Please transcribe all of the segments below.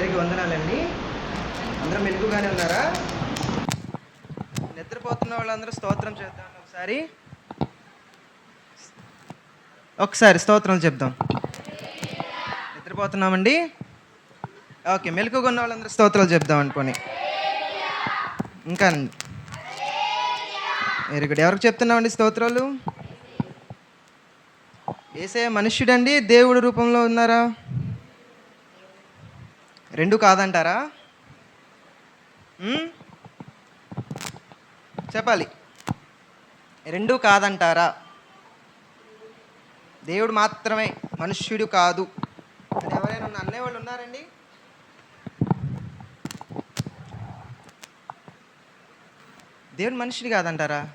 అందరికీ వందనాలండి. అందరూ మెలుగుగానే ఉన్నారా? నిద్రపోతున్న వాళ్ళందరూ స్తోత్రం చేద్దాం ఒకసారి. ఒకసారి స్తోత్రం చెప్దాం. నిద్రపోతున్నామండి? ఓకే మెలకుగా ఉన్న వాళ్ళందరూ స్తోత్రాలు చెప్దాం అనుకోని. ఇంకా మీరు ఇక్కడ ఎవరికి చెప్తున్నామండి స్తోత్రాలు? ఏసే మనుష్యుడండి దేవుడు రూపంలో ఉన్నారా? రెండు కాదంటారా? చెప్పాలి. రెండు కాదంటారా? దేవుడు మాత్రమే మనుష్యుడు కాదు. అని ఎవరైనా ఉన్న అనేవాళ్ళు ఉన్నారండి? దేవుడు మనుషుడు కాదంటారా?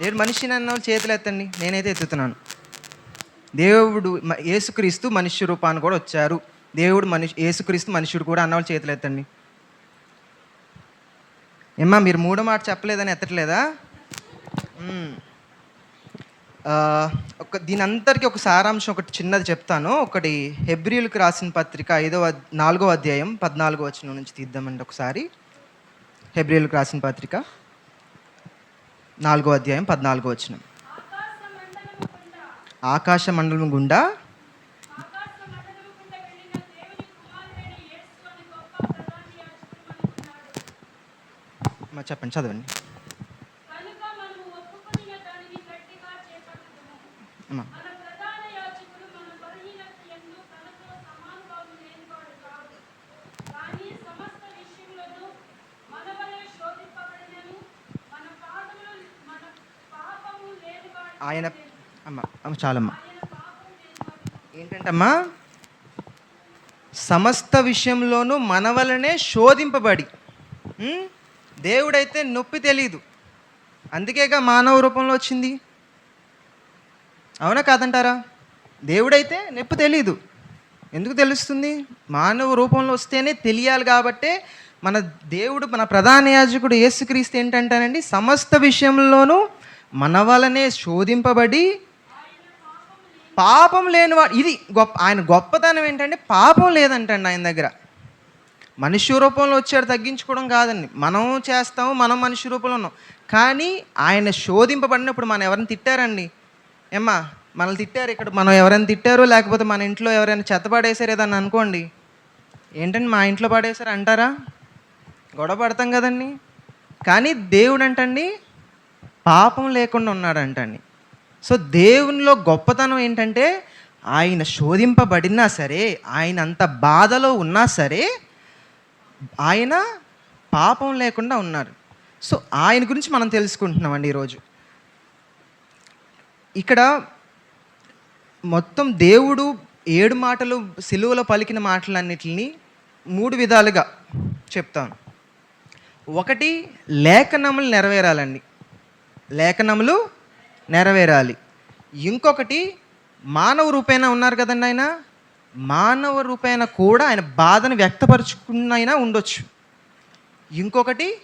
దేవుడు మనిషిని అన్న చేతులు ఎత్తండి. నేనైతే ఎత్తుతున్నాను. దేవుడు యేసుక్రీస్తు మనుష్య రూపాన్ని కూడా వచ్చారు. దేవుడు మనిషి యేసుక్రీస్తు మనుషుడు కూడా అన్నవాళ్ళు చేతులు ఎత్తండి. ఏమ్మా మీరు మూడో మాట చెప్పలేదని ఎత్తట్లేదా? ఒక దీని అంతటికీ ఒక సారాంశం ఒకటి చిన్నది చెప్తాను. ఒకటి హెబ్రిల్కి రాసిన పత్రిక ఐదో నాలుగో అధ్యాయం పద్నాలుగో వచనం నుంచి తీద్దామండి ఒకసారి. హెబ్రిల్కి రాసిన పత్రిక నాలుగో అధ్యాయం పద్నాలుగో వచనం. ఆకాశ మండలం గుండా మా చెప్పండి చదవండి కనుక మనము ఒప్పుకొనిన దానిని గట్టిగా చేపట్టుదుము. అమ్మా మన ప్రధాన యాజకుడు మన బలహీనత యందు తనతో సమానుభావం లేనివాడు కాదు. కానీ సమస్త విషయములను మన వలె శోధింపబడినను మన పాపములు మన పాపము లేనివాడు ఆయన అమ్మ అమ్మ చాలమ్మా. ఏంటంటమ్మా? సమస్త విషయంలోనూ మన వలనే శోధింపబడి దేవుడైతే నొప్పి తెలియదు అందుకేగా మానవ రూపంలో వచ్చింది? అవునా కాదంటారా? దేవుడైతే నొప్పి తెలియదు ఎందుకు తెలుస్తుంది? మానవ రూపంలో వస్తేనే తెలియాలి కాబట్టే మన దేవుడు మన ప్రధాన యాజకుడు యేసుక్రీస్తు ఏంటంటానండి సమస్త విషయంలోనూ మన వలనే శోధింపబడి పాపం లేనివాడు ఇది గొప్ప ఆయన గొప్పతనం ఏంటంటే పాపం లేదంటండి ఆయన దగ్గర. మనిషి రూపంలో వచ్చాడు తగ్గించుకోవడం కాదండి. మనం చేస్తాము మనం మనిషి రూపంలో ఉన్నాం. కానీ ఆయన శోధింపబడినప్పుడు మనం ఎవరిని తిట్టారండి? ఏమ్మా మనల్ని తిట్టారు ఇక్కడ మనం ఎవరైనా తిట్టారు? లేకపోతే మన ఇంట్లో ఎవరైనా చెత్త పడేసారు ఏదన్నా అనుకోండి. ఏంటండి మా ఇంట్లో పడేశారు అంటారా? గొడవ పడతాం కదండి. కానీ దేవుడు అంటండి పాపం లేకుండా ఉన్నాడంటండి. సో దేవునిలో గొప్పతనం ఏంటంటే ఆయన శోధింపబడినా సరే ఆయన అంత బాధలో ఉన్నా సరే ఆయన పాపం లేకుండా ఉన్నారు. సో ఆయన గురించి మనం తెలుసుకుంటున్నామండి ఈరోజు. ఇక్కడ మొత్తం దేవుడు ఏడు మాటలు సిలువలో పలికిన మాటలన్నిటిని మూడు విధాలుగా చెప్తాను. ఒకటి లేఖనములు నెరవేరాలండి. లేఖనములు నెరవేరాలి. ఇంకొకటి మానవ రూపేణ ఉన్నారు కదండి ఆయన? మానవ రూపేణ కూడా ఆయన బాధను వ్యక్తపరుచుకున్నైనా ఉండొచ్చు. ఇంకొకటి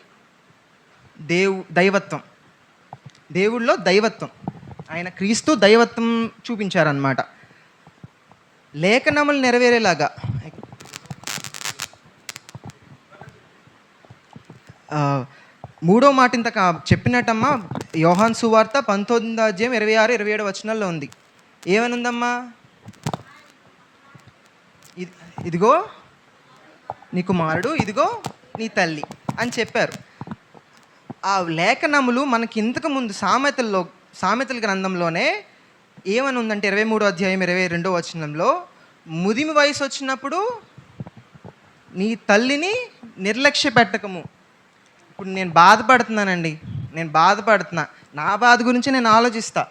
దేవు దైవత్వం. దేవుళ్ళో దైవత్వం. ఆయన క్రీస్తు దైవత్వం చూపించారనమాట లేఖనములు నెరవేరేలాగా. మూడో మాట ఇంత చెప్పినట్టమ్మా యోహాన్ సువార్త పంతొమ్మిదో అధ్యాయం ఇరవై ఆరు ఇరవై ఏడు వచనాల్లో ఉంది. ఏమనుందమ్మా? ఇదిగో నీ కుమారుడు ఇదిగో నీ తల్లి అని చెప్పారు. ఆ లేఖనములు మనకి ఇంతకు ముందు సామెతల్లో సామెతల గ్రంథంలోనే ఏమని ఉందంటే ఇరవై మూడో అధ్యాయం ఇరవై రెండో వచనంలో ముదిమి వయసు వచ్చినప్పుడు నీ తల్లిని నిర్లక్ష్య పెట్టకము. ఇప్పుడు నేను బాధపడుతున్నానండి నేను బాధపడుతున్నా. నా బాధ గురించి నేను ఆలోచిస్తా.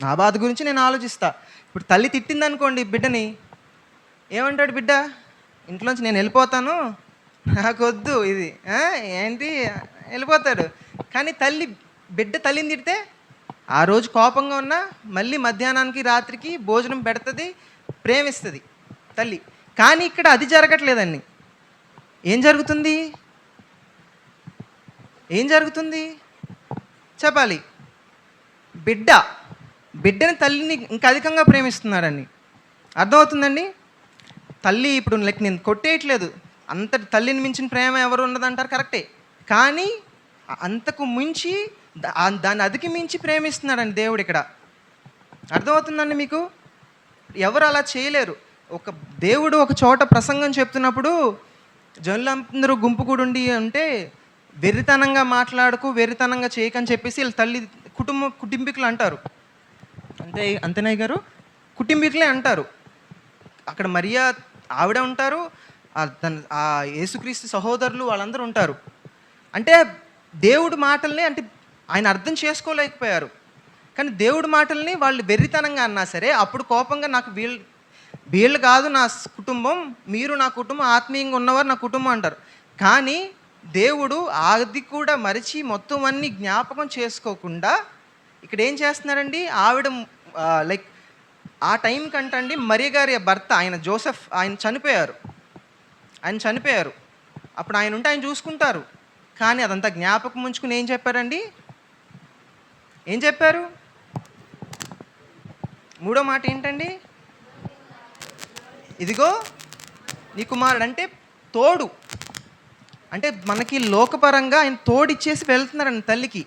నా బాధ గురించి నేను ఆలోచిస్తా. ఇప్పుడు తల్లి తిట్టిందనుకోండి బిడ్డని ఏమంటాడు బిడ్డ? ఇంట్లోంచి నేను వెళ్ళిపోతాను? నాకొద్దు ఇది. ఏంటి? వెళ్ళిపోతాడు. కానీ తల్లి బిడ్డ తల్లిని తిడితే ఆ రోజు కోపంగా ఉన్నా మళ్ళీ మధ్యాహ్నానికి రాత్రికి భోజనం పెడుతుంది ప్రేమిస్తుంది తల్లి. కానీ ఇక్కడ అది జరగట్లేదండి. ఏం జరుగుతుంది? ఏం జరుగుతుంది? చెప్పాలి. బిడ్డ బిడ్డని తల్లిని ఇంకా అధికంగా ప్రేమిస్తున్నాడండి. అర్థమవుతుందండి? తల్లి ఇప్పుడు లైక్ నేను కొట్టేయట్లేదు. అంత తల్లిని మించిన ప్రేమ ఎవరు ఉండదంటారు కరెక్టే. కానీ అంతకు మించి దా- దాన్ని అదికి మించి ప్రేమిస్తున్నాడండి దేవుడు ఇక్కడ. అర్థమవుతుందండి మీకు? ఎవరు అలా చేయలేరు. ఒక దేవుడు ఒక చోట ప్రసంగం చెప్తున్నప్పుడు జనులందరూ గుంపు కూడా ఉండి అంటే వెర్రితనంగా మాట్లాడుకు వెర్రితనంగా చేయకని చెప్పేసి వీళ్ళ తల్లి కుటుంబ కుటుంబీకులు అంటారు. అంతే అంతేనాయ్ గారు? కుటుంబీకులే అంటారు. అక్కడ మరియా ఆవిడ ఉంటారు ఆ తన ఆ యేసుక్రీస్తు సహోదరులు వాళ్ళందరూ ఉంటారు. అంటే దేవుడి మాటల్ని అంటే ఆయన అర్థం చేసుకోలేకపోయారు. కానీ దేవుడి మాటల్ని వాళ్ళు వెర్రితనంగా అన్నా సరే అప్పుడు కోపంగా నాకు వీళ్ళు వీళ్ళు కాదు నా కుటుంబం మీరు నా కుటుంబం ఆత్మీయంగా ఉన్నవారు నా కుటుంబం అంటారు. కానీ దేవుడు అది కూడా మరిచి మొత్తం అన్ని జ్ఞాపకం చేసుకోకుండా ఇక్కడ ఏం చేస్తున్నారండి? ఆవిడ లైక్ ఆ టైం కంటండి మరియ గారి భర్త ఆయన జోసెఫ్ ఆయన చనిపోయారు. ఆయన చనిపోయారు. అప్పుడు ఆయన ఉంటే ఆయన చూసుకుంటారు. కానీ అదంతా జ్ఞాపకం ఉంచుకుని ఏం చెప్పారండి? ఏం చెప్పారు? మూడో మాట ఏంటండి? ఇదిగో నీ కుమారుడు అంటే తోడు. అంటే మనకి లోకపరంగా ఆయన తోడిచ్చేసి వెళ్తున్నారండి తల్లికి.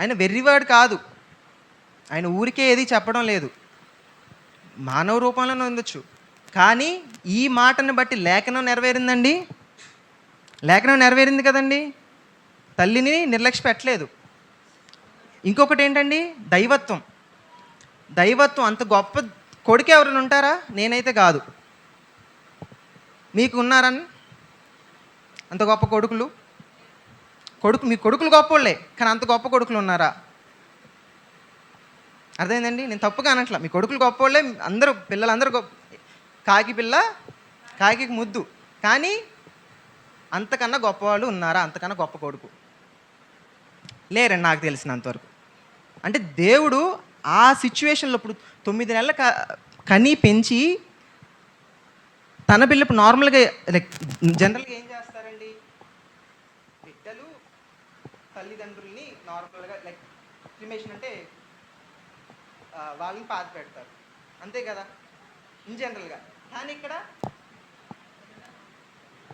ఆయన వెర్రివాడు కాదు. ఆయన ఊరికే ఏది చెప్పడం లేదు. మానవ రూపంలోనే ఉండొచ్చు. కానీ ఈ మాటను బట్టి లేఖనం నెరవేరిందండి? లేఖనం నెరవేరింది కదండి? తల్లిని నిర్లక్ష్య పెట్టలేదు. ఇంకొకటి ఏంటండి? దైవత్వం. దైవత్వం అంత గొప్ప కొడుకు ఎవరైనా ఉంటారా? నేనైతే కాదు. మీకు ఉన్నారని? అంత గొప్ప కొడుకులు? కొడుకు మీ కొడుకులు గొప్పోళ్ళే కానీ అంత గొప్ప కొడుకులు ఉన్నారా? అర్థమైందండి? నేను తప్పుగా అనట్లా. మీ కొడుకులు గొప్పవాళ్ళే అందరూ పిల్లలందరూ గొప్ప కాకి పిల్ల కాకి ముద్దు. కానీ అంతకన్నా గొప్పవాళ్ళు ఉన్నారా? అంతకన్నా గొప్ప కొడుకు. లేరండి నాకు తెలిసినంతవరకు. అంటే దేవుడు ఆ సిచ్యువేషన్లో ఇప్పుడు తొమ్మిది నెలల కని పెంచి తన పిల్ల ఇప్పుడు నార్మల్గా లైక్ జనరల్గా ఏం చేస్తారండి? బిడ్డలు తల్లిదండ్రుల్ని నార్మల్గా లైక్ క్రిమేషన్ అంటే వాళ్ళని పాత పెడతారు. అంతే కదా? ఇన్ జనరల్గా కానీ ఇక్కడ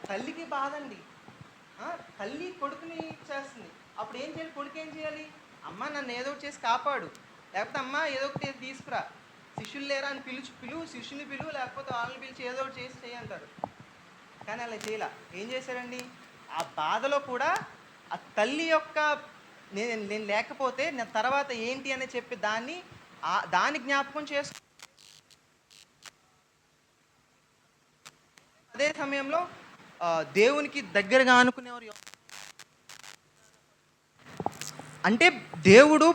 తల్లికి బాధ అండి తల్లి కొడుకుని చేస్తుంది. అప్పుడు ఏం చేయాలి? కొడుకు ఏం చేయాలి? అమ్మ నన్ను ఏదో ఒకటి చేసి కాపాడు. లేకపోతే అమ్మ ఏదో ఒకటి తీసుకురా. శిష్యులు లేరా అని పిలుచు పిలువు శిష్యుని పిలువు లేకపోతే వాళ్ళని పిలిచి ఏదో ఒకటి చేసి చేయంటారు కానీ అలా చేయలే. ఏం చేశారండి? ఆ బాధలో కూడా ఆ తల్లి యొక్క నేను నేను లేకపోతే నా తర్వాత ఏంటి అని చెప్పి దాన్ని దాని జ్ఞాపకం చేసు అదే సమయంలో దేవునికి దగ్గరగా అనుకునేవారు అంటే దేవుడు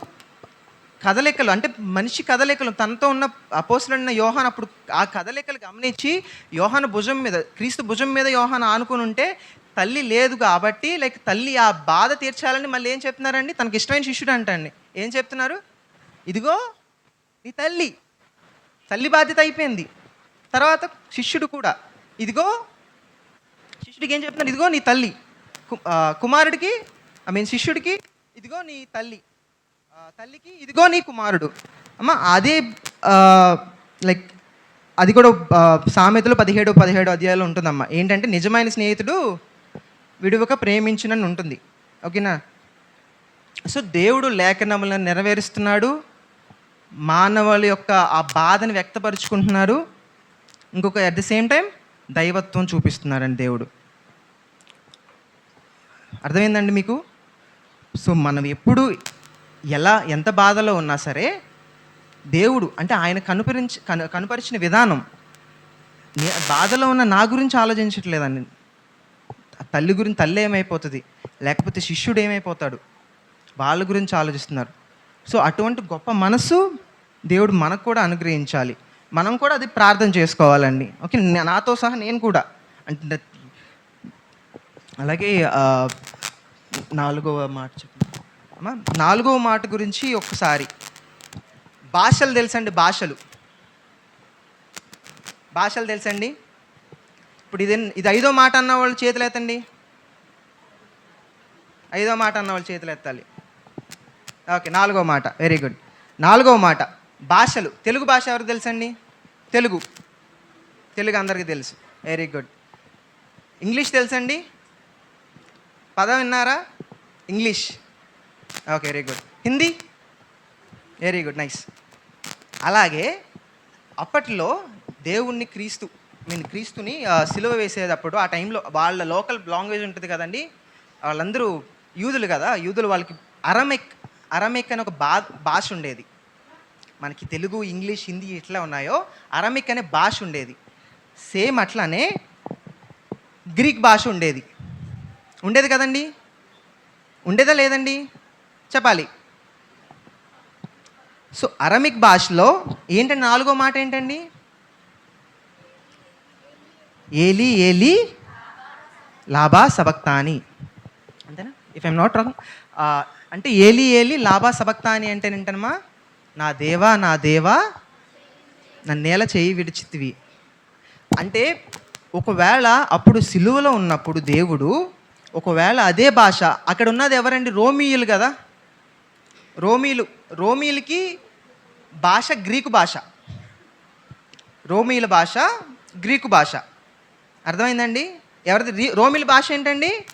కదలికలు అంటే మనిషి కదలికలు తనతో ఉన్న అపోసులన్న యోహాన్ అప్పుడు ఆ కదలికలు గమనించి యోహాన్ భుజం మీద క్రీస్తు భుజం మీద యోహాన్ ఆనుకుని ఉంటే తల్లి లేదు కాబట్టి లైక్ తల్లి ఆ బాధ తీర్చాలని మళ్ళీ ఏం చెప్తున్నారండి? తనకి ఇష్టమైన శిష్యుడు అంటండి ఏం చెప్తున్నారు? ఇదిగో నీ తల్లి. తల్లి బాధ్యత అయిపోయింది. తర్వాత శిష్యుడు కూడా. ఇదిగో శిష్యుడికి ఏం చెప్తున్నాడు? ఇదిగో నీ తల్లి. కుమారుడికి ఐ మీన్ శిష్యుడికి ఇదిగో నీ తల్లి. తల్లికి ఇదిగో నీ కుమారుడు. అమ్మ అదే లైక్ అది కూడా సామెతలు పదిహేడు పదిహేడు అధ్యాయాలు ఉంటుందమ్మా. ఏంటంటే నిజమైన స్నేహితుడు విడువక ప్రేమించునని ఉంటుంది. ఓకేనా? సో దేవుడు లేఖనములను నెరవేరుస్తున్నాడు. మానవుల యొక్క ఆ బాధని వ్యక్తపరుచుకుంటున్నారు. ఇంకొక అట్ ద సేమ్ టైం దైవత్వం చూపిస్తున్నారండి దేవుడు. అర్థమైందండి మీకు? సో మనం ఎప్పుడు ఎలా ఎంత బాధలో ఉన్నా సరే దేవుడు అంటే ఆయన కనుపరించి కను కనుపరిచిన విధానం. బాధలో ఉన్న నా గురించి ఆలోచించట్లేదండి. తల్లి గురించి తల్లి ఏమైపోతుంది? లేకపోతే శిష్యుడు ఏమైపోతాడు? వాళ్ళ గురించి ఆలోచిస్తున్నారు. సో అటువంటి గొప్ప మనసు దేవుడు మనకు కూడా అనుగ్రహించాలి. మనం కూడా అది ప్రార్థన చేసుకోవాలండి. ఓకే నాతో సహా నేను కూడా. అంటే అలాగే నాలుగవ మాట చెప్పమ్మా నాలుగవ మాట గురించి ఒక్కసారి. భాషలు తెలుసండి భాషలు. భాషలు తెలుసండి? ఇప్పుడు ఇది ఇది ఐదో మాట అన్న వాళ్ళు చేతులు ఎత్తండి. ఐదో మాట అన్న వాళ్ళు చేతులు ఎత్తాలి. ఓకే నాలుగో మాట. వెరీ గుడ్ నాలుగో మాట. భాషలు. తెలుగు భాష ఎవరు తెలుసండి? తెలుగు. తెలుగు అందరికీ తెలుసు. వెరీ గుడ్ ఇంగ్లీష్ తెలుసండి? పదం విన్నారా? English okay very good Hindi? Very good nice అలాగే అప్పట్లో దేవుణ్ణి క్రీస్తు మీన్ క్రీస్తుని సిలువ వేసేటప్పుడు ఆ టైంలో వాళ్ళ లోకల్ లాంగ్వేజ్ ఉంటుంది కదండి? వాళ్ళందరూ యూదులు కదా? యూదులు వాళ్ళకి అరమిక్ అరమిక్ అనే ఒక బా భాష ఉండేది. మనకి తెలుగు ఇంగ్లీష్ హిందీ ఎట్లా ఉన్నాయో అరమిక్ అనే భాష ఉండేది. సేమ్ అట్లానే గ్రీక్ భాష ఉండేది. ఉండేది కదండి? ఉండేదా లేదండి? చెప్పాలి. సో అరమిక్ భాషలో ఏంటంటే నాలుగో మాట ఏంటండి? ఏలి ఏలి లాభా సబక్తాని. అంతేనా? ఇఫ్ ఐమ్ నాట్ రాంగ్ అంటే ఏలి ఏలి లాభా సబక్తాని అంటే ఏంటమ్మా నా దేవా నా దేవా నన్నేల చేయి విడిచితివి. అంటే ఒకవేళ అప్పుడు సిలువలో ఉన్నప్పుడు దేవుడు ఒకవేళ అదే భాష అక్కడ ఉన్నది ఎవరండి? రోమియులు కదా? రోమీలు రోమీలకి భాష గ్రీకు భాష. రోమీల భాష గ్రీకు భాష. అర్థమైందండి? ఎవరిది? రోమిల భాష ఏంటండి?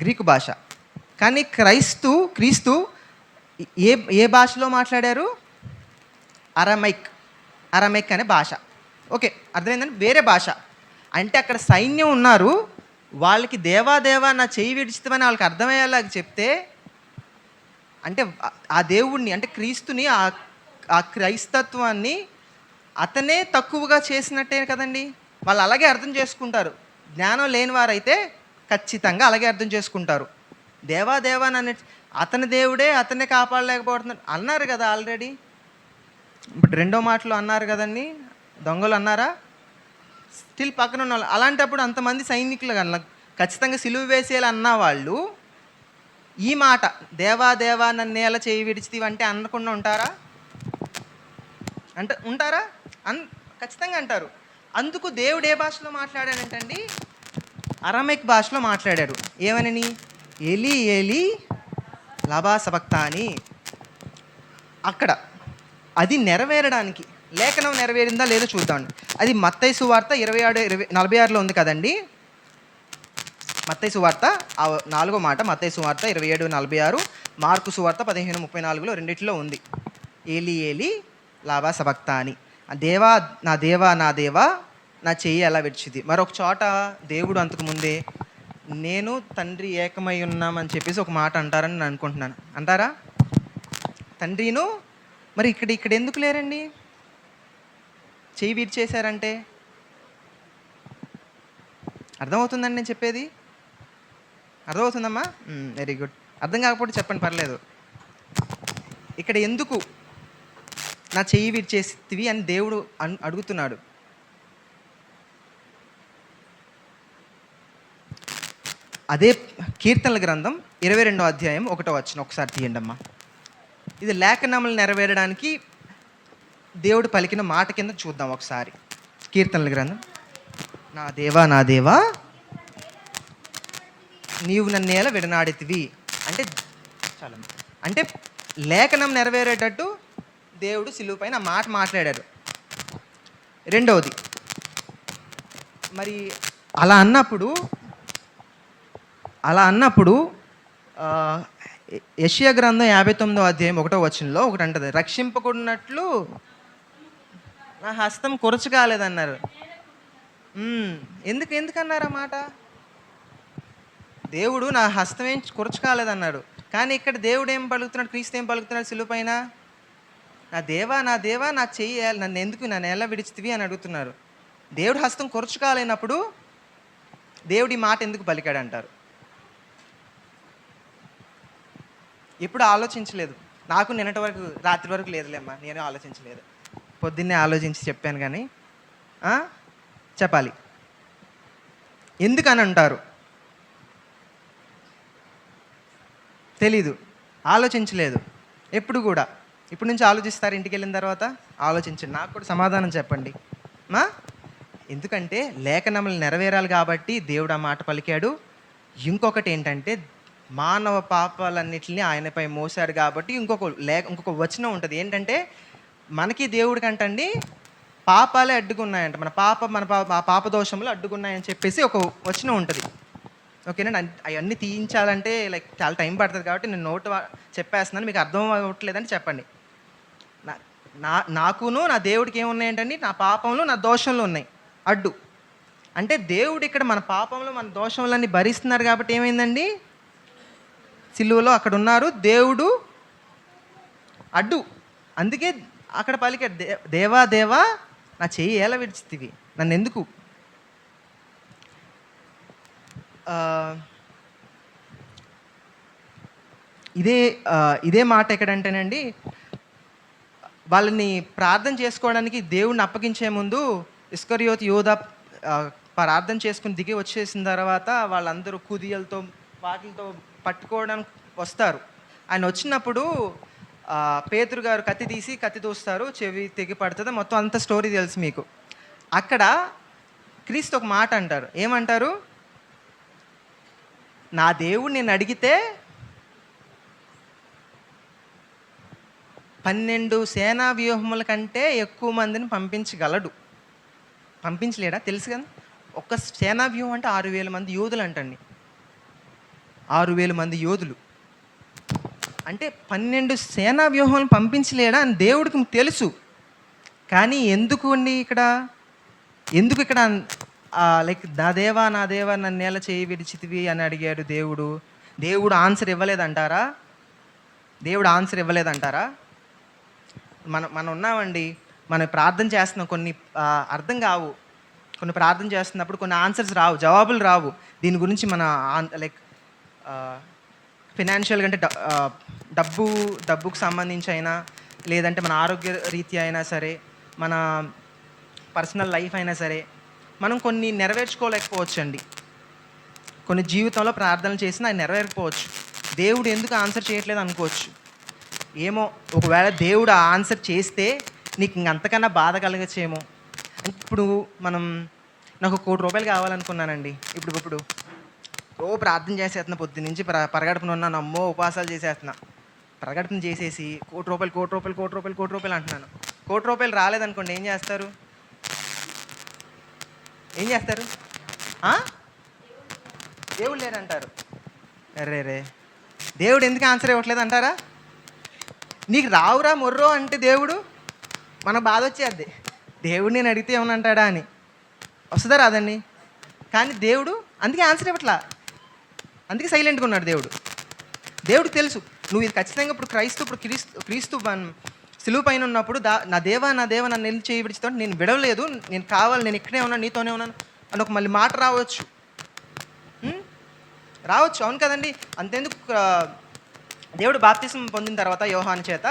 గ్రీకు భాష. కానీ క్రైస్తు క్రీస్తు ఏ ఏ భాషలో మాట్లాడారు? అరమైక్ అరమైక్ అనే భాష. ఓకే అర్థమైందండి? వేరే భాష. అంటే అక్కడ సైన్యం ఉన్నారు. వాళ్ళకి దేవా దేవా నా చేయి విడిచితమని వాళ్ళకి అర్థమయ్యేలా చెప్తే అంటే ఆ- ఆ దేవుణ్ణి అంటే క్రీస్తుని ఆ ఆ క్రైస్తత్వాన్ని అతనే తక్కువగా చేసినట్టే కదండి? వాళ్ళు అలాగే అర్థం చేసుకుంటారు. జ్ఞానం లేని వారైతే ఖచ్చితంగా అలాగే అర్థం చేసుకుంటారు. దేవా దేవా నన్ను అతని దేవుడే అతనే కాపాడలేకపోతున్నాడు. అన్నారు కదా ఆల్రెడీ. ఇప్పుడు రెండో మాటలు అన్నారు కదండి. దొంగలు అన్నారా? స్టిల్ పక్కన ఉన్న వాళ్ళు. అలాంటప్పుడు అంతమంది సైనికులు కన్నా ఖచ్చితంగా సిలువ వేసేయాలి అన్న వాళ్ళు ఈ మాట దేవా దేవా నన్ను ఎలా చేయి విడిచితివి అంటే అనకుండా ఉంటారా? అంటే ఉంటారా? అన్ ఖచ్చితంగా అంటారు. అందుకు దేవుడు ఏ భాషలో మాట్లాడాడంటండి? అరమిక్ భాషలో మాట్లాడాడు ఏమనని? ఎలి ఎలి లబా అక్కడ అది నెరవేరడానికి లేఖనం నెరవేరిందా లేదో చూద్దాం అది మత్తైసు సువార్త ఇరవై ఆరు ఇరవై నలభై ఆరులో ఉంది కదండి. మత్తైసు సువార్త ఆ నాలుగో మాట మత్తైసు సువార్త ఇరవై ఏడు నలభై ఆరు మార్కు సువార్త పదిహేను ముప్పై నాలుగులో రెండిట్లో ఉంది. ఏలి ఏలి లాభా సభక్త అని దేవా నా దేవా నా దేవా నా చెయ్యి ఎలా విడిచిది? మరొక చోట దేవుడు అంతకుముందే నేను తండ్రి ఏకమై ఉన్నామని చెప్పేసి ఒక మాట అంటారని నేను అనుకుంటున్నాను. అంటారా? తండ్రిను మరి ఇక్కడ ఇక్కడ ఎందుకు లేరండి? చెయ్యి విడిచేశారంటే అర్థమవుతుందండి నేను చెప్పేది? అర్థమవుతుందమ్మా? వెరీ గుడ్ అర్థం కాకపోతే చెప్పండి పర్లేదు. ఇక్కడ ఎందుకు నా చెయ్యి విడిచేసివి అని దేవుడు అన్- అడుగుతున్నాడు. అదే కీర్తనల గ్రంథం ఇరవై రెండో అధ్యాయం ఒకటో వచ్చిన ఒకసారి తీయండి అమ్మా. ఇది లేఖనములు నెరవేరడానికి దేవుడు పలికిన మాట కింద చూద్దాం ఒకసారి. కీర్తనల గ్రంథం. నా దేవా నా దేవా నీవు నన్నేల విడనాడితివి. అంటే చాలా అంటే లేఖనం నెరవేరేటట్టు దేవుడు సిలువు పైన మాట మాట్లాడాడు. రెండవది మరి అలా అన్నప్పుడు అలా అన్నప్పుడు యషియా గ్రంథం యాభై తొమ్మిదో అధ్యాయం ఒకటో వచనంలో ఒకటి అంటది రక్షింపకున్నట్లు నా హస్తం కొరచు కాలేదన్నారు. ఎందుకు ఎందుకు అన్నారు ఆ మాట? దేవుడు నా హస్తం ఏం కొరచు కాలేదన్నాడు. కానీ ఇక్కడ దేవుడు ఏం పలుకుతున్నాడు క్రీస్తు ఏం పలుకుతున్నాడు సిలువ పైన? నా దేవా నా దేవా నా చెయ్యి నన్ను ఎందుకు నన్ను ఎలా విడిచితివి? అని అడుగుతున్నారు. దేవుడు హస్తం కొరచు కాలేనప్పుడు దేవుడి మాట ఎందుకు పలికాడంటారు అంటారు ఎప్పుడు ఆలోచించలేదు. నాకు నిన్నటి వరకు రాత్రి వరకు లేదులేమ్మా నేను ఆలోచించలేదు. పొద్దున్నే ఆలోచించి చెప్పాను కానీ చెప్పాలి. ఎందుకని అంటారు తెలీదు. ఆలోచించలేదు. ఎప్పుడు కూడా. ఇప్పుడు నుంచి ఆలోచిస్తారు ఇంటికి వెళ్ళిన తర్వాత? ఆలోచించండి. నాకు కూడా సమాధానం చెప్పండి. మా ఎందుకంటే లేఖనములు నెరవేరాలి కాబట్టి దేవుడు ఆ మాట పలికాడు. ఇంకొకటి ఏంటంటే మానవ పాపాలన్నిటిని ఆయనపై మోసాడు కాబట్టి ఇంకొక లేఖ ఇంకొక వచనం ఉంటుంది. ఏంటంటే మనకి దేవుడి కంటండి పాపాలే అడ్డుకున్నాయంట. మన పాప మన పాప పాప దోషంలో అడ్డుకున్నాయని చెప్పేసి ఒక వచనం ఉంటుంది. ఓకేనా? అవన్నీ తీయించాలంటే లైక్ చాలా టైం పడుతుంది కాబట్టి నేను నోట్ చెప్పేస్తున్నాను. మీకు అర్థం అవ్వట్లేదని చెప్పండి. నా నా నాకును నా దేవుడికి ఏమున్నాయంటండి? నా పాపంలో నా దోషంలో ఉన్నాయి. అడ్డు. అంటే దేవుడు ఇక్కడ మన పాపంలో మన దోషంలన్నీ భరిస్తున్నారు కాబట్టి ఏమైందండి? సిలువలో అక్కడ ఉన్నారు దేవుడు అడ్డు. అందుకే అక్కడ పలికాడు దే దేవా దేవా నా చెయ్యి ఎలా విడిచితివి? నన్ను ఎందుకు ఇదే ఇదే మాట ఎక్కడంటేనండి వాళ్ళని ప్రార్థన చేసుకోవడానికి దేవుడిని అప్పగించే ముందు ఇస్కరియోత్ యోధ ప్రార్థన చేసుకుని దిగి వచ్చేసిన తర్వాత వాళ్ళందరూ కుదియలతో వాటిలతో పట్టుకోవడానికి వస్తారు. ఆయన వచ్చినప్పుడు పేతురు గారు కత్తి తీసి కత్తి తూస్తారు చెవి తెగి పడుతుంది. మొత్తం అంత స్టోరీ తెలుసు మీకు. అక్కడ క్రీస్తు ఒక మాట అంటారు. ఏమంటారు? నా దేవుడు నేను అడిగితే పన్నెండు సేనా వ్యూహముల కంటే ఎక్కువ మందిని పంపించగలడు. పంపించలేడా? తెలుసు కదా. ఒక్క సేనా వ్యూహం అంటే ఆరు వేల మంది యోధులు అంటండి. ఆరు వేల మంది యోధులు. అంటే పన్నెండు సేనా వ్యూహాలను పంపించలేడా అని దేవుడికి తెలుసు. కానీ ఎందుకు అండి ఇక్కడ? ఎందుకు ఇక్కడ లైక్ నా దేవా నా దేవా నన్ను నేల చేయి విడిచితివి అని అడిగాడు దేవుడు. దేవుడు ఆన్సర్ ఇవ్వలేదంటారా? దేవుడు ఆన్సర్ ఇవ్వలేదంటారా? మనం మనం ఉన్నామండి. మనం ప్రార్థన చేస్తున్నాం కొన్ని అర్థం కావు. కొన్ని ప్రార్థన చేస్తున్నప్పుడు కొన్ని ఆన్సర్స్ రావు జవాబులు రావు. దీని గురించి మన లైక్ ఫినాన్షియల్గా అంటే డబ్బు డబ్బుకు సంబంధించి అయినా లేదంటే మన ఆరోగ్య రీత్యా అయినా సరే మన పర్సనల్ లైఫ్ అయినా సరే మనం కొన్ని నెరవేర్చుకోలేకపోవచ్చు అండి కొన్ని జీవితంలో ప్రార్థనలు చేసినా అది నెరవేరకపోవచ్చు. దేవుడు ఎందుకు ఆన్సర్ చేయట్లేదు అనుకోవచ్చు. ఏమో ఒకవేళ దేవుడు ఆన్సర్ చేస్తే నీకు ఇంకంతకన్నా బాధ కలగచ్చేమో. ఇప్పుడు మనం నాకు కోటి రూపాయలు కావాలనుకున్నానండి ఇప్పుడు ఇప్పుడు ఓ ప్రార్థన చేసేస్తున్నా పొద్దు నుంచి పరగడుపున ఉన్నాను అమ్మో ఉపవాసాలు చేసేస్తున్నా. పరగడుపున చేసేసి కోటి రూపాయలు కోటి రూపాయలు కోటి రూపాయలు కోటి రూపాయలు అంటున్నాను. కోటి రూపాయలు రాలేదనుకోండి ఏం చేస్తారు? ఏం చేస్తారు? దేవుడు లేరంటారు. అరే రే దేవుడు ఎందుకు ఆన్సర్ ఇవ్వట్లేదు అంటారా? నీకు రావురా మొర్రో అంటే దేవుడు? మనకు బాధ వచ్చేద్ది. దేవుడు నేను అడిగితే ఏమని అంటాడా అని. వస్తుందా రాదండి? కానీ దేవుడు అందుకే ఆన్సర్ ఇవ్వట్లా. అందుకే సైలెంట్గా ఉన్నాడు దేవుడు. దేవుడికి తెలుసు నువ్వు ఇది ఖచ్చితంగా ఇప్పుడు క్రైస్తు ఇప్పుడు క్రీస్తు క్రీస్తు బన్- సిలువు పైన ఉన్నప్పుడు దా నా దేవా నా దేవ నన్ను ఎందుకు చేయి నేను విడవలేదు నేను కావాలి నేను ఇక్కడే ఉన్నాను నీతోనే ఉన్నాను అని ఒక మళ్ళీ మాట రావచ్చు. రావచ్చు అవును కదండి. అంతేందుకు దేవుడు బాప్తిసం పొందిన తర్వాత యోహాన్ చేత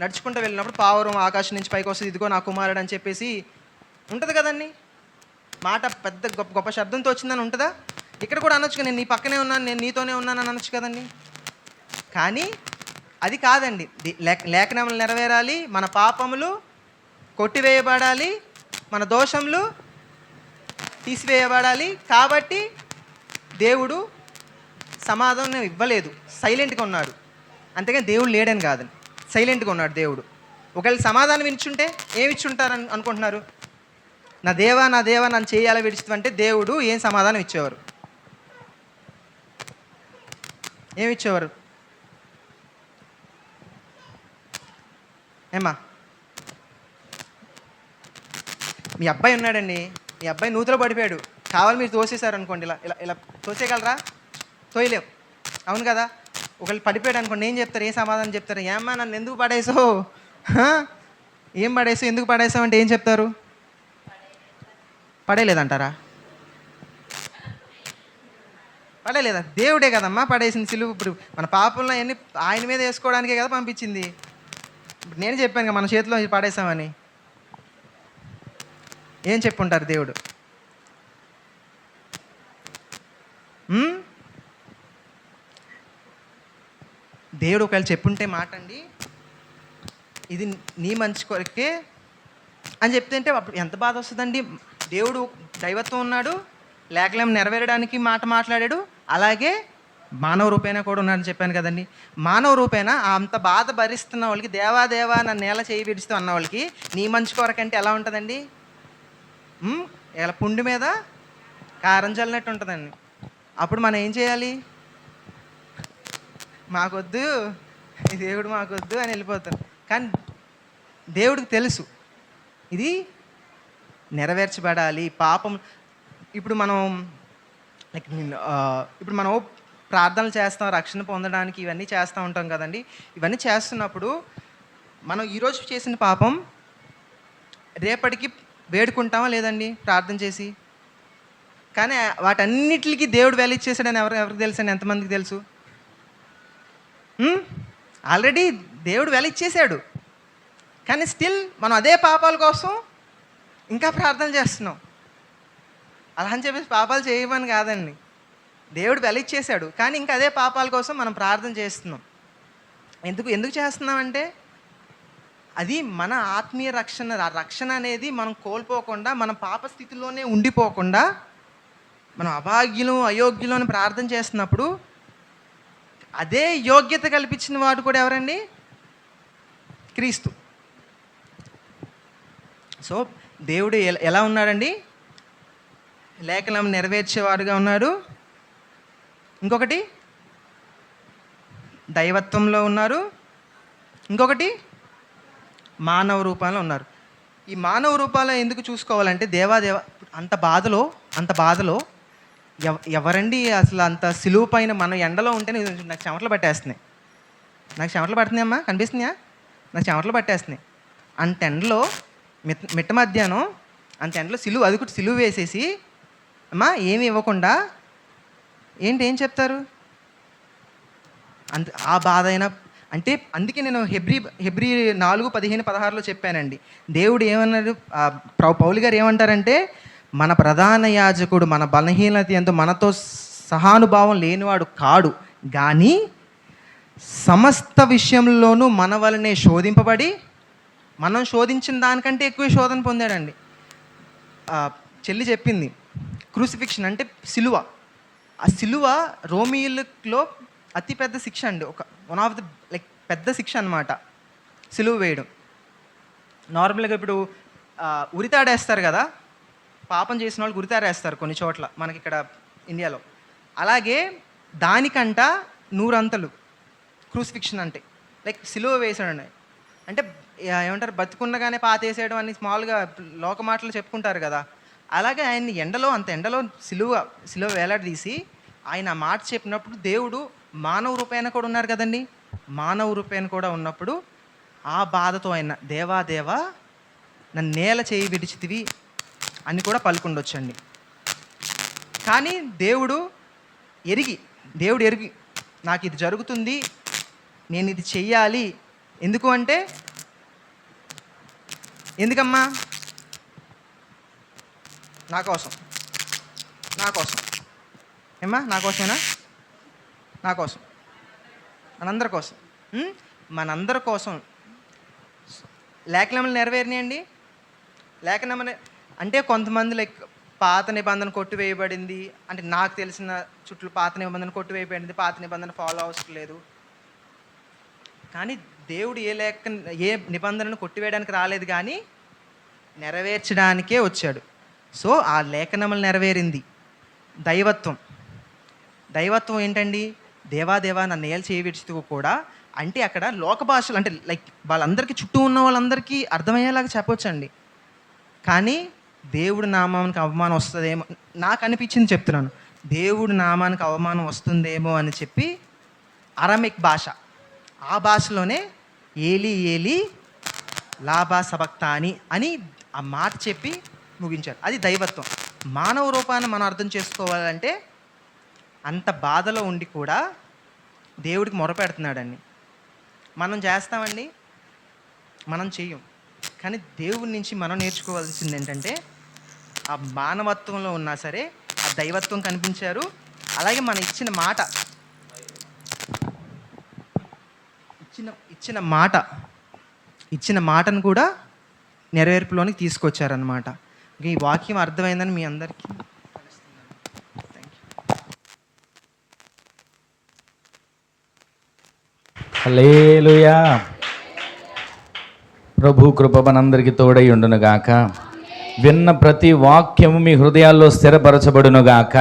నడుచుకుంటూ వెళ్ళినప్పుడు పావురం ఆకాశం నుంచి పైకి వస్తుంది ఇదిగో నా కుమారుడు అని చెప్పేసి ఉంటుంది కదండి. మాట పెద్ద గొప్ప గొప్ప శబ్దంతో వచ్చిందని ఉంటుందా? ఇక్కడ కూడా అనొచ్చు నేను నీ పక్కనే ఉన్నాను నేను నీతోనే ఉన్నాను అని అనొచ్చు కదండి. కానీ అది కాదండి. లేఖ లేఖనములు నెరవేరాలి మన పాపములు కొట్టివేయబడాలి మన దోషములు తీసివేయబడాలి. కాబట్టి దేవుడు సమాధానం ఇవ్వలేదు. సైలెంట్గా ఉన్నాడు. అంతేగాని దేవుడు లేడని కాదని సైలెంట్గా ఉన్నాడు దేవుడు. ఒకవేళ సమాధానం ఇచ్చుంటే ఏమి ఇచ్చుంటారు అనుకుంటున్నారు? నా దేవా నా దేవా నన్ను చేయాలి విడిచితే దేవుడు ఏం సమాధానం ఇచ్చేవారు? ఏమి ఇచ్చేవారు ఏమా మీ అబ్బాయి ఉన్నాడండి. మీ అబ్బాయి నూతులో పడిపోయాడు. కావాలి మీరు తోసేశారు అనుకోండి ఇలా ఇలా ఇలా తోసేయగలరా? తోయలేం. అవును కదా? ఒకళ్ళు పడిపోయాడు అనుకోండి. ఏం చెప్తారు? ఏ సమాధానం చెప్తారు? ఏమ్మా నన్ను ఎందుకు పడేసావు ఏం పడేసావు ఎందుకు పడేసావు అంటే ఏం చెప్తారు? పడేయలేదంటారా? పడలేదా? దేవుడే కదమ్మా పడేసింది సిలువు. ఇప్పుడు మన పాపంలో అన్ని ఆయన మీద వేసుకోవడానికే కదా పంపించింది. ఇప్పుడు నేను చెప్పాను కదా మన చేతిలో పడేసామని. ఏం చెప్పుంటారు దేవుడు? దేవుడు ఒకవేళ చెప్పుంటే మాట అండి ఇది నీ మంచి కొరకే అని చెప్తుంటే అప్పుడు ఎంత బాధ వస్తుందండి? దేవుడు దైవత్వం ఉన్నాడు. లేఖలేం నెరవేరడానికి మాట మాట్లాడాడు. అలాగే మానవ రూపేణ కూడా ఉన్నాడని చెప్పాను కదండి. మానవ రూపేణ అంత బాధ భరిస్తున్న వాళ్ళకి దేవాదేవా నన్ను నేల చేయి విడుస్తూ అన్న వాళ్ళకి నీ మంచి కొరకంటే ఎలా ఉంటుందండి? ఇలా పుండు మీద కారం చల్లినట్టు ఉంటుందండి. అప్పుడు మనం ఏం చేయాలి? మాకొద్దు ఈ దేవుడు మాకొద్దు అని వెళ్ళిపోతాం కానీ దేవుడికి తెలుసు. ఇది నెరవేర్చబడాలి. పాపం ఇప్పుడు మనం లైక్ uh, ఇప్పుడు మనం ప్రార్థనలు చేస్తాం రక్షణ పొందడానికి ఇవన్నీ చేస్తూ ఉంటాం కదండి. ఇవన్నీ చేస్తున్నప్పుడు మనం ఈరోజు చేసిన పాపం రేపటికి వేడుకుంటామా లేదండి ప్రార్థన చేసి? కానీ వాటన్నిటికి దేవుడు వేల ఇచ్చేసాడని ఎవరు ఎవరికి తెలుసు అని ఎంతమందికి తెలుసు? ఆల్రెడీ దేవుడు వెల ఇచ్చేసాడు. కానీ స్టిల్ మనం అదే పాపాల కోసం ఇంకా ప్రార్థన చేస్తున్నాం. అలా అని చెప్పేసి పాపాలు చేయమని కాదండి. దేవుడు వెల ఇచ్చేసాడు కానీ ఇంకా అదే పాపాల కోసం మనం ప్రార్థన చేస్తున్నాం. ఎందుకు ఎందుకు చేస్తున్నామంటే అది మన ఆత్మీయ రక్షణ ఆ రక్షణ అనేది మనం కోల్పోకుండా మన పాప స్థితిలోనే ఉండిపోకుండా మనం అభాగ్యులం అయోగ్యులం అని ప్రార్థన చేస్తున్నప్పుడు అదే యోగ్యత కల్పించిన వాడు కూడా ఎవరండి? క్రీస్తు. సో దేవుడు ఎలా ఉన్నాడండి? లేఖనం నెరవేర్చేవారుగా ఉన్నారు. ఇంకొకటి దైవత్వంలో ఉన్నారు. ఇంకొకటి మానవ రూపంలో ఉన్నారు. ఈ మానవ రూపాలు ఎందుకు చూసుకోవాలంటే దేవాదేవ అంత బాధలో అంత బాధలో ఎవ ఎవరండి అసలు అంత సిలువు పైన మన ఎండలో ఉంటే నాకు చెమటలు పట్టేస్తున్నాయి. నాకు చెమటలు పడుతున్నాయమ్మా కనిపిస్తున్నాయా? నాకు చెమటలు పట్టేస్తున్నాయి. అంత ఎండలో మిట్ మిట్ట మధ్యాహ్నం అంత ఎండలో సిలువు అది కూడా సిలువు వేసేసి అమ్మా ఏమి ఇవ్వకుండా? ఏంటి ఏం చెప్తారు? అంత ఆ బాధ అయినా అంటే అందుకే నేను హెబ్రి హెబ్రి నాలుగు పదిహేను పదహారులో చెప్పానండి. దేవుడు ఏమన్నాడు? ప్రౌ- పౌలు గారు ఏమంటారంటే మన ప్రధాన యాజకుడు మన బలహీనత ఎంతో మనతో సహానుభావం లేనివాడు కాడు. కానీ సమస్త విషయంలోనూ మన వలనే శోధింపబడి మనం శోధించిన దానికంటే ఎక్కువ శోధన పొందాడండి. చెల్లి చెప్పింది క్రూసిఫిక్షన్ అంటే సిలువ. ఆ సిలువ రోమియోలో అతి పెద్ద శిక్ష అండి. ఒక వన్ ఆఫ్ ద లైక్ పెద్ద శిక్ష అనమాట సిలువ వేయడం. నార్మల్గా ఇప్పుడు ఉరితాడేస్తారు కదా? పాపం చేసిన వాళ్ళు ఉరితాడేస్తారు కొన్ని చోట్ల మనకి ఇక్కడ ఇండియాలో. అలాగే దానికంట నూరంతలు క్రూసిఫిక్షన్ అంటే. లైక్ సిలువ వేసాడు అంటే ఏమంటారు? బతుకుండగానే పాతేసేయడం అని స్మాల్గా లోక మాటలు చెప్పుకుంటారు కదా? అలాగే ఆయన్ని ఎండలో అంత ఎండలో సిలువ సిలువ వేలాడదీసి ఆయన మాట చెప్పినప్పుడు దేవుడు మానవ రూపేణ కూడా ఉన్నారు కదండి. మానవ రూపేణ కూడా ఉన్నప్పుడు ఆ బాధతో ఆయన దేవా దేవా నన్ను నేల చేయి విడిచితివి అని కూడా పలుకుండొచ్చండి. కానీ దేవుడు ఎరిగి దేవుడు ఎరిగి నాకు ఇది జరుగుతుంది నేను ఇది చెయ్యాలి. ఎందుకు అంటే ఎందుకమ్మా? నా కోసం. నా కోసం. ఏమ్మా? నా కోసమేనా? నా కోసం. మనందరి కోసం. మనందరి కోసం. లేఖనములు నెరవేరినాయండి? లేఖనములు అంటే కొంతమంది లైక్ పాత నిబంధన కొట్టివేయబడింది. అంటే నాకు తెలిసిన చుట్టూ పాత నిబంధన కొట్టివేయబడింది. పాత నిబంధన ఫాలో అవసరం కానీ దేవుడు ఏ లేఖ ఏ నిబంధనను కొట్టివేయడానికి రాలేదు కానీ నెరవేర్చడానికే వచ్చాడు. సో ఆ లేఖనములు నెరవేరింది. దైవత్వం. దైవత్వం ఏంటండి? దేవాదేవా నన్ను నేల చేయవిడుస్తూ కూడా. అంటే అక్కడ లోక భాషలు అంటే లైక్ వాళ్ళందరికీ చుట్టూ ఉన్న వాళ్ళందరికీ అర్థమయ్యేలాగా చెప్పొచ్చండి. కానీ దేవుడి నామానికి అవమానం వస్తుందేమో నాకు అనిపించింది చెప్తున్నాను. దేవుడి నామానికి అవమానం వస్తుందేమో అని చెప్పి అరమిక్ భాష. ఆ భాషలోనే ఏలి ఏలి లాభా సబక్తాని అని ఆ మాట చెప్పి ముగించారు. అది దైవత్వం. మానవ రూపాన్ని మనం అర్థం చేసుకోవాలంటే అంత బాధలో ఉండి కూడా దేవుడికి మొరపెడుతున్నాడని మనం చేస్తామండి మనం చెయ్యం. కానీ దేవుడి నుంచి మనం నేర్చుకోవాల్సింది ఏంటంటే ఆ మానవత్వంలో ఉన్నా సరే ఆ దైవత్వం కనిపించారు. అలాగే మన ఇచ్చిన మాట ఇచ్చిన ఇచ్చిన మాట ఇచ్చిన మాటను కూడా నెరవేర్పులోనికి తీసుకొచ్చారనమాట ఈ వాక్యం అర్థమైందని మీ అందరికీ థ్యాంక్ హలేలుయా ప్రభు కృప మనందరికీ తోడై ఉండునుగాక. విన్న ప్రతి వాక్యము మీ హృదయాల్లో స్థిరపరచబడునుగాక.